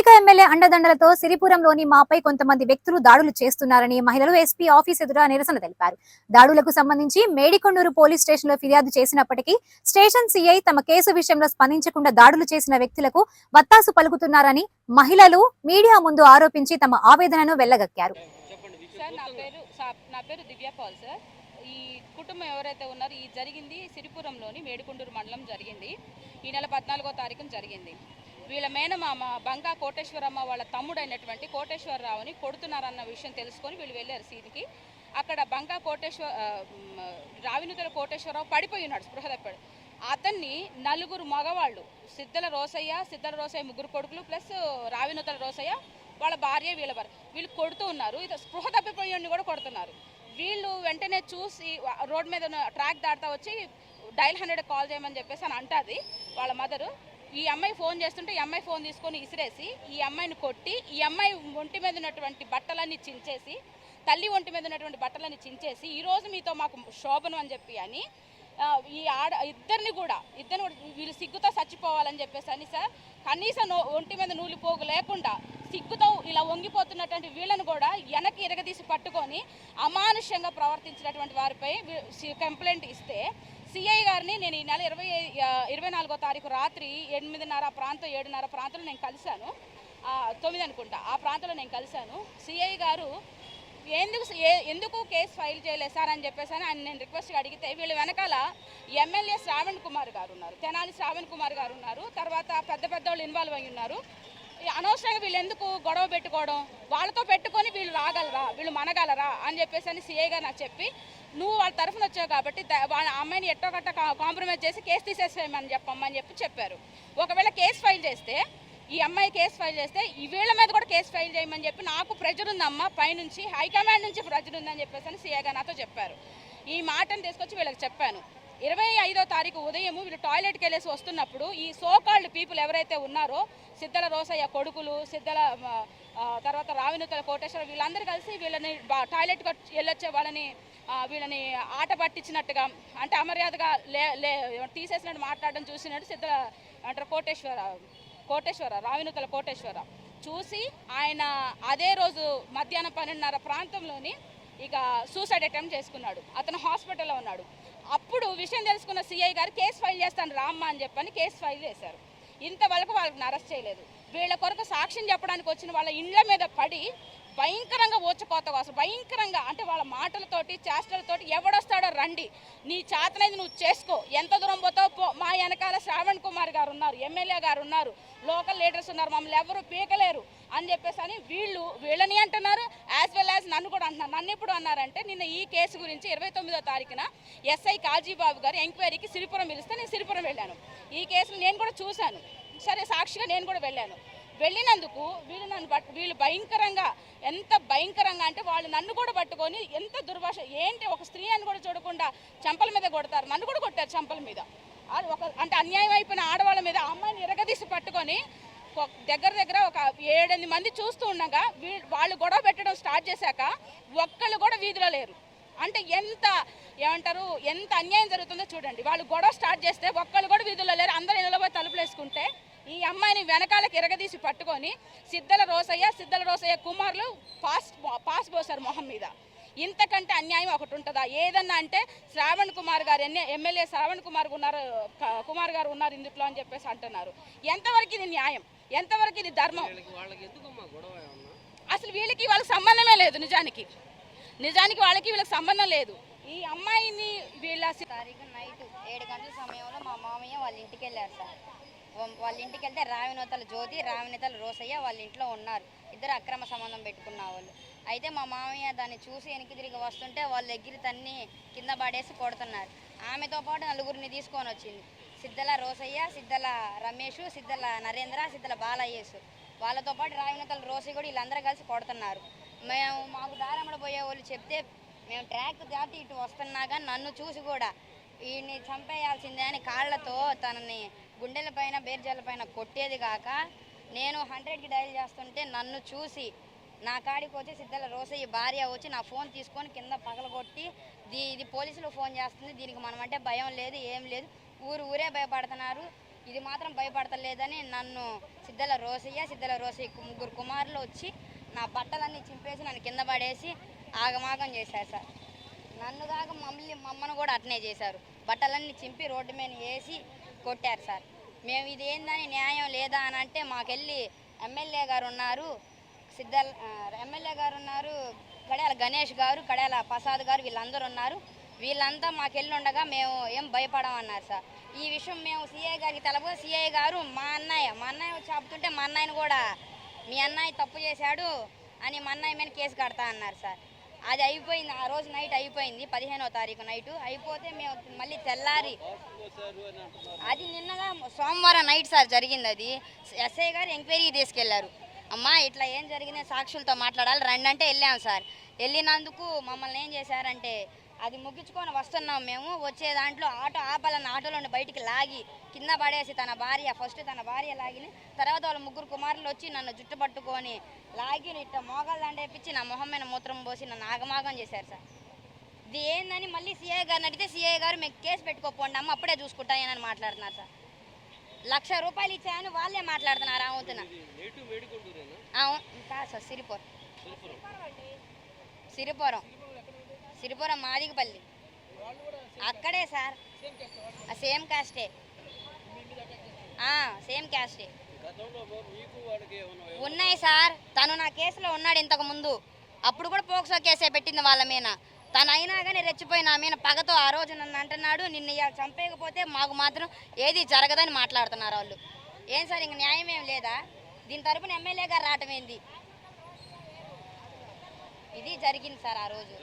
స్థానిక ఎమ్మెల్యే అండదండలతో సిరిపురంలోని మాపై కొంతమంది వ్యక్తులు దాడులు చేస్తున్నారని మహిళలు ఎస్పీ ఆఫీస్ ఎదుట నిరసన తెలిపారు. దాడులకు సంబంధించి మేడికొండూరు పోలీస్ స్టేషన్లో ఫిర్యాదు చేసినప్పటికీ స్టేషన్ సిఐ తమ కేసు విషయంలో స్పందించకుండా దాడులు చేసిన వ్యక్తులకు వత్తాసు పలుకుతున్నారని మహిళలు మీడియా ముందు ఆరోపించి తమ ఆవేదనను వెళ్ళగక్కారు. ఈ కుటుంబం ఎవరైతే ఉన్నారో ఈ జరిగింది సిరిపురంలోని మేడికొండూరు మండలం జరిగింది. ఈ నెల పద్నాలుగో తారీఖున జరిగింది. వీళ్ళ మేనమామ బంగా కోటేశ్వరమ్మ వాళ్ళ తమ్ముడు అయినటువంటి కోటేశ్వరరావుని కొడుతున్నారన్న విషయం తెలుసుకొని వీళ్ళు వెళ్ళారు సీన్కి అక్కడ బంగా కోటేశ్వర ఆ, రావినుతల కోటేశ్వరరావు పడిపోయి ఉన్నాడు స్పృహ తప్పాడు అతన్ని నలుగురు మగవాళ్ళు సిద్ధల రోసయ్య సిద్ధల రోసయ్య ముగ్గురు కొడుకులు ప్లస్ రావినుతల రోసయ్య వాళ్ళ భార్య వీళ్ళ భార్య. వీళ్ళు కొడుతూ ఉన్నారు ఇది స్పృహ తప్పిపోయి కూడా కొడుతున్నారు. వీళ్ళు వెంటనే చూసి రోడ్డు రోడ్ మీద ట్రాక్ దాటుతా వచ్చి డైల్ హండ్రెడ్ కాల్ చేయమని చెప్పేసి అని అంటుంది వాళ్ళ మదరు. ఈ అమ్మాయి ఫోన్ చేస్తుంటే ఈ అమ్మాయి ఫోన్ తీసుకొని ఇసిరేసి ఈ అమ్మాయిని కొట్టి ఈ అమ్మాయి ఒంటి మీద ఉన్నటువంటి బట్టలన్నీ చించేసి తల్లి ఒంటి మీద ఉన్నటువంటి బట్టలన్నీ చించేసి ఈరోజు మీతో మాకు శోభనం అని చెప్పి అని ఈ ఆడ ఇద్దరిని కూడా ఇద్దరిని కూడా వీళ్ళు సిగ్గుతో చచ్చిపోవాలని చెప్పేసి అని సార్ కనీసం ఒంటి మీద నూలు పోగు లేకుండా సిగ్గుతో ఇలా వంగిపోతున్నటువంటి వీళ్ళని కూడా వెనక్కి ఇరగదీసి పట్టుకొని అమానుష్యంగా ప్రవర్తించినటువంటి వారిపై కంప్లైంట్ ఇస్తే సిఐ గారిని నేను ఈ నెల ఇరవై ఇరవై నాలుగో తారీఖు రాత్రి ఎనిమిదిన్నర ప్రాంతం ఏడున్నర ప్రాంతంలో నేను కలిశాను. తొమ్మిది అనుకుంటా. ఆ ప్రాంతంలో నేను కలిశాను. సిఐ గారు ఎందుకు ఎందుకు కేసు ఫైల్ చేయలేదు సార్? అని చెప్పేసి అని ఆయన నేను రిక్వెస్ట్ అడిగితే వీళ్ళ వెనకాల ఎమ్మెల్యే శ్రావణ్ కుమార్ గారు ఉన్నారు. తెనాలి శ్రావణ్ కుమార్ గారు ఉన్నారు. తర్వాత పెద్ద పెద్ద వాళ్ళు ఇన్వాల్వ్ అయి ఉన్నారు. అనవసరంగా వీళ్ళు ఎందుకు గొడవ పెట్టుకోవడం? వాళ్ళతో పెట్టుకొని వీళ్ళు రాగలరా? వీళ్ళు మనగలరా? అని చెప్పేసి అని సిఐ గారు నాకు చెప్పి నువ్వు వాళ్ళ తరఫున వచ్చావు కాబట్టి వాళ్ళ అమ్మాయిని ఎట్టో గట్ట కాంప్రమైజ్ చేసి కేసు తీసేసేయమని చెప్పమ్మని చెప్పి చెప్పారు. ఒకవేళ కేసు ఫైల్ చేస్తే ఈ అమ్మాయి కేసు ఫైల్ చేస్తే ఈ వీళ్ళ మీద కూడా కేసు ఫైల్ చేయమని చెప్పి నాకు ప్రెజర్ ఉందమ్మా పైనుంచి హైకమాండ్ నుంచి ప్రెజర్ ఉందని చెప్పేసి అని సీఏగా నాతో చెప్పారు. ఈ మాటను తీసుకొచ్చి వీళ్ళకి చెప్పాను. ఇరవై ఐదో తారీఖు ఉదయం వీళ్ళు టాయిలెట్కి వెళ్ళేసి వస్తున్నప్పుడు ఈ సోకాల్డ్ పీపుల్ ఎవరైతే ఉన్నారో సిద్ధల రోసయ్య కొడుకులు సిద్ధల తర్వాత రావినుతల కోటేశ్వర వీళ్ళందరూ కలిసి వీళ్ళని బా- టాయిలెట్కి వెళ్ళొచ్చే వాళ్ళని వీళ్ళని ఆట పట్టించినట్టుగా అంటే అమర్యాదగా లే లే తీసేసినట్టు మాట్లాడడం చూసినట్టు సిద్ధ అంటారు కోటేశ్వర కోటేశ్వర రావినుతల కోటేశ్వర. చూసి ఆయన అదే రోజు మధ్యాహ్నం పన్నెండున్నర ప్రాంతంలోని ఇక సూసైడ్ అటెంప్ట్ చేసుకున్నాడు. అతను హాస్పిటల్లో ఉన్నాడు. అప్పుడు విషయం తెలుసుకున్న సిఐ గారు కేసు ఫైల్ చేస్తాను రామ్మ అని చెప్పని కేసు ఫైల్ చేశారు. ఇంతవరకు వాళ్ళని అరెస్ట్ చేయలేదు. వీళ్ళ కొరకు సాక్ష్యం చెప్పడానికి వచ్చిన వాళ్ళ ఇండ్ల మీద పడి భయంకరంగా ఊచకోత అసలు భయంకరంగా. అంటే వాళ్ళ మాటలతోటి చేష్టలతోటి ఎవడొస్తాడో రండి. నీ చేతనైతే నువ్వు చేసుకో. ఎంత దూరం పోతావు పో. మా వెనకాల శ్రావణ్ కుమార్ గారు ఉన్నారు ఎమ్మెల్యే గారు ఉన్నారు. లోకల్ లీడర్స్ ఉన్నారు మమ్మల్ని ఎవరు పీకలేరు అని చెప్పేసి అని వీళ్ళు వీళ్ళని అంటున్నారు యాజ్ వెల్ యాజ్ నన్ను కూడా అంటున్నారు. నన్ను ఎప్పుడు అన్నారంటే నిన్న ఈ కేసు గురించి ఇరవై తొమ్మిదో తారీఖున ఎస్ఐ కాజీబాబు గారు ఎంక్వైరీకి సిరిపురం పిలిస్తే నేను సిరిపురం వెళ్ళాను. ఈ కేసును నేను కూడా చూశాను. సరే సాక్షిగా నేను కూడా వెళ్ళాను. వెళ్ళినందుకు వీళ్ళు నన్ను పట్టు వీళ్ళు భయంకరంగా ఎంత భయంకరంగా అంటే వాళ్ళు నన్ను కూడా పట్టుకొని ఎంత దుర్భాష ఏంటి ఒక స్త్రీ అని కూడా చూడకుండా చంపల మీద కొడతారు. నన్ను కూడా కొట్టారు చంపల మీద. ఒక అంటే అన్యాయం అయిపోయిన ఆడవాళ్ళ మీద అమ్మాయిని ఎరగదీసి పట్టుకొని దగ్గర దగ్గర ఒక ఏడెనిమిది మంది చూస్తూ ఉండగా వాళ్ళు గొడవ పెట్టడం స్టార్ట్ చేశాక ఒక్కళ్ళు కూడా వీధిలో లేరు. అంటే ఎంత ఏమంటారు ఎంత అన్యాయం జరుగుతుందో చూడండి. వాళ్ళు గొడవ స్టార్ట్ చేస్తే ఒక్కళ్ళు కూడా వీధుల్లో లేరు. అందరూ నిలబడి తలుపులు వేసుకుంటే ఈ అమ్మాయిని వెనకాలకి ఎరగదీసి పట్టుకొని సిద్ధల రోసయ్య సిద్ధల రోసయ్య కుమారులు పాస్ పాస్ పోసారు మొహం మీద. ఇంతకంటే అన్యాయం ఒకటి ఉంటుందా? ఏదన్నా అంటే శ్రావణ్ కుమార్ గారు ఎన్ని ఎమ్మెల్యే శ్రావణ్ కుమార్ ఉన్నారు కుమార్ గారు ఉన్నారు ఇందులో అని చెప్పేసి అంటున్నారు. ఎంతవరకు ఇది న్యాయం? ఎంతవరకు ఇది ధర్మం? వీళ్ళకి వాళ్ళకి ఎందుకమ్మా గొడవ ఏమన్నా? అసలు వీళ్ళకి వాళ్ళకి సంబంధమే లేదు నిజానికి. నిజానికి వాళ్ళకి వీళ్ళకి సంబంధం లేదు. ఈ అమ్మాయిని వీళ్ళ తారీఖు నైట్ ఏడు గంటల సమయంలో మా మామయ్య వాళ్ళ ఇంటికి వెళ్ళారు సార్. వాళ్ళ ఇంటికి వెళ్తే రావినేతల జ్యోతి రావినేతల రోసయ్య వాళ్ళ ఇంట్లో ఉన్నారు. ఇద్దరు అక్రమ సంబంధం పెట్టుకున్న వాళ్ళు. అయితే మా మామయ్య దాన్ని చూసి వెనక్కి తిరిగి వస్తుంటే వాళ్ళ దగ్గర తన్ని కింద పడేసి కొడుతున్నారు. ఆమెతో పాటు నలుగురిని తీసుకొని వచ్చింది. సిద్ధల రోసయ్య సిద్ధల రమేష్ సిద్ధల నరేంద్ర సిద్ధల బాలయ్యేసు. వాళ్ళతో పాటు రావినోతల రోసయ్య కూడా వీళ్ళందరూ కలిసి కొడుతున్నారు. మేము మాకు దారమ్మడ పోయే వాళ్ళు చెప్తే మేము ట్రాక్ దాటి ఇటు వస్తున్నా కానీ నన్ను చూసి కూడా వీడిని చంపేయాల్సిందే అని కాళ్ళతో తనని గుండెల పైన బేర్జాల పైన కొట్టేది కాక నేను హండ్రెడ్కి డైల్ చేస్తుంటే నన్ను చూసి నా కాడికి వచ్చి సిద్ధల రోసయ్య భార్య వచ్చి నా ఫోన్ తీసుకొని కింద పగలగొట్టి దీ ఇది పోలీసులు ఫోన్ చేస్తుంది దీనికి మనం అంటే భయం లేదు ఏం లేదు. ఊరు ఊరే భయపడుతున్నారు. ఇది మాత్రం భయపడతలేదని నన్ను సిద్ధల రోసయ్య సిద్ధల రోసయ్య ముగ్గురు కుమారులు వచ్చి నా బట్టలన్నీ చింపేసి నన్ను కింద పడేసి ఆగమాగం చేశారు సార్. నన్ను కాక మమ్మల్ని మమ్మను కూడా అట్నే చేశారు. బట్టలన్నీ చింపి రోడ్డు మీద వేసి కొట్టారు సార్. మేము ఇది ఏందని న్యాయం లేదా అని అంటే మాకెళ్ళి ఎమ్మెల్యే గారు ఉన్నారు సిద్ధల్ ఎమ్మెల్యే గారు ఉన్నారు కడియాల గణేష్ గారు కడియాల ప్రసాద్ గారు వీళ్ళందరూ ఉన్నారు. వీళ్ళంతా మాకెళ్ళి ఉండగా మేము ఏం భయపడమన్నారు సార్. ఈ విషయం మేము సిఐ గారికి తెలపగా సిఐ గారు మా అన్నయ్య మా అన్నయ్య చెబుతుంటే మా అన్నయ్యని కూడా మీ అన్నయ్య తప్పు చేశాడు అని మా అన్నయ్య మీద కేసు కడతా అన్నారు సార్. అది అయిపోయింది ఆ రోజు నైట్ అయిపోయింది పదిహేనో తారీఖు నైట్ అయిపోతే మేము మళ్ళీ తెల్లారి అది నిన్నగా సోమవారం నైట్ సార్ జరిగింది అది ఎస్ఐ గారు ఎంక్వైరీకి తీసుకెళ్ళారు. అమ్మా ఇట్లా ఏం జరిగిందో? సాక్షులతో మాట్లాడాలి రండి అంటే వెళ్ళాం సార్. వెళ్ళినందుకు మమ్మల్ని ఏం చేశారంటే అది ముగించుకొని వస్తున్నాం మేము. వచ్చే దాంట్లో ఆటో ఆపాలని ఆటోలో నుండి బయటికి లాగి కింద పడేసి తన భార్య ఫస్ట్ తన భార్య లాగిని తర్వాత వాళ్ళ ముగ్గురు కుమారులు వచ్చి నన్ను జుట్టు పట్టుకొని లాగి ఇట్లా మోకాలు దండేపించి నా మొహం మీద మూత్రం పోసి నన్ను ఆగమాగం చేశారు సార్. ఇది ఏందని మళ్ళీ సిఐ గారిని అడిగితే సిఐ గారు మీకు కేసు పెట్టుకోపోండి అమ్మ అప్పుడే చూసుకుంటాయని మాట్లాడుతున్నారు సార్. లక్ష రూపాయలు ఇచ్చాయని వాళ్ళే మాట్లాడుతున్నారు అవుతున్నా అవును కాదు సార్ సిరిపురం. సిరిపురం. సిరిపురం మాదిగపల్లి. అక్కడే సార్. సేమ్ కాస్టే సేమ్ కాస్టే ఉన్నాయి సార్. తను నా కేసులో ఉన్నాడు ఇంతకు ముందు. అప్పుడు కూడా పోక్సో కేసే పెట్టింది వాళ్ళ మీద. తను అయినా కానీ రెచ్చిపోయి నా మీద పగతో ఆ రోజు నన్ను అంటున్నాడు నిన్ను చంపేయకపోతే మాకు మాత్రం ఏది జరగదని మాట్లాడుతున్నారు వాళ్ళు. ఏం సార్ ఇంక న్యాయం ఏం లేదా? దీని తరపున ఎమ్మెల్యే గారు రావటం ఏంది ఇది జరిగింది సార్ ఆ రోజు.